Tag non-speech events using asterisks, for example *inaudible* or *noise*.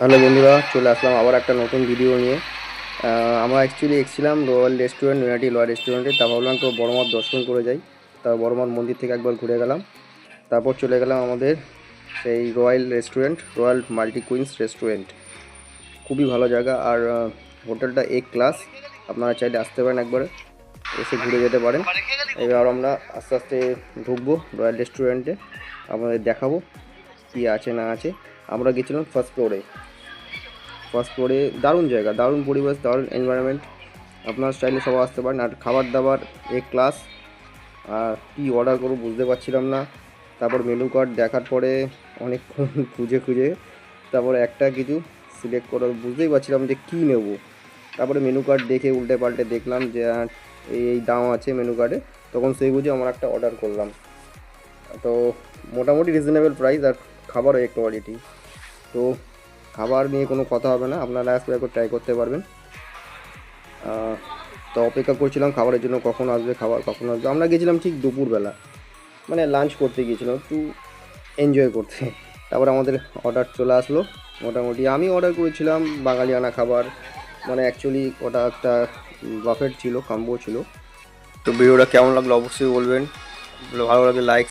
Hello বন্ধুরা, চলে আসলাম আবার একটা নতুন ভিডিও নিয়ে। আমরা অ্যাকচুয়ালি এসেছিলাম রয়্যাল রেস্টুরেন্ট নৈহাটি লয় রেস্টুরেন্টে তা ভাবলাম তো বড়মার দর্শন করে যাই। তা বড়মার মন্দির থেকে একবার ঘুরে গেলাম। তারপর চলে গেলাম আমাদের সেই Royal restaurant Royal Multi Queens restaurant খুবই ভালো জায়গা। আর হোটেলটা এ ক্লাস আপনারা চাইলে আসতে পারেন একবারে। এসে ঘুরে যেতে পারেন। এবার আমরা আস্তে আস্তে ঢুকবো রয়্যাল রেস্টুরেন্টে আপনাদের দেখাবো। কী আছে না আছে, আমরা গেছিলাম ফার্স্ট ফ্লোরে ফার্স্ট ফ্লোরে দারুণ জায়গা, দারুণ পরিবেশ, দারুণ এনভায়রনমেন্ট আপনার স্টাইলে সবাই আসতে পারেন। আর খাবার দাবার এ ক্লাস আর কী অর্ডার করব বুঝতে পারছিলাম না। তারপর মেনু কার্ড দেখার পরে অনেকক্ষণ *laughs* খুঁজে খুঁজে, তারপরে একটা কিছু সিলেক্ট করে বুঝতেই পারছিলাম যে কী নেব। তারপরে মেনু কার্ড দেখে উল্টে পাল্টে দেখলাম যে এই এই দাম আছে মেনু কার্ডে তখন সেই বুঝে আমার একটা অর্ডার করলাম। তো মোটামুটি রিজনেবল প্রাইস আর খাবারও এক কোয়ালিটি তো খাবার নিয়ে কোনো কথা হবে না, আপনারা আসলে একবার ট্রাই করতে পারবেন। তো অপেক্ষা করছিলাম খাবারের জন্য কখন আসবে, খাবার কখন আসবে। আমরা গেছিলাম ঠিক দুপুরবেলা। মানে লাঞ্চ করতে গিয়েছিলাম, একটু এনজয় করতে। তারপর আমাদের অর্ডার চলে আসলো, মোটামুটি। আমি অর্ডার করেছিলাম বাঙালিয়ানা খাবার। মানে অ্যাকচুয়ালি ওটা একটা বাফেট ছিল কাম্বো ছিল। তো ভিডিওটা কেমন লাগল অবশ্যই বলবেন। ভালো লাগলে লাইক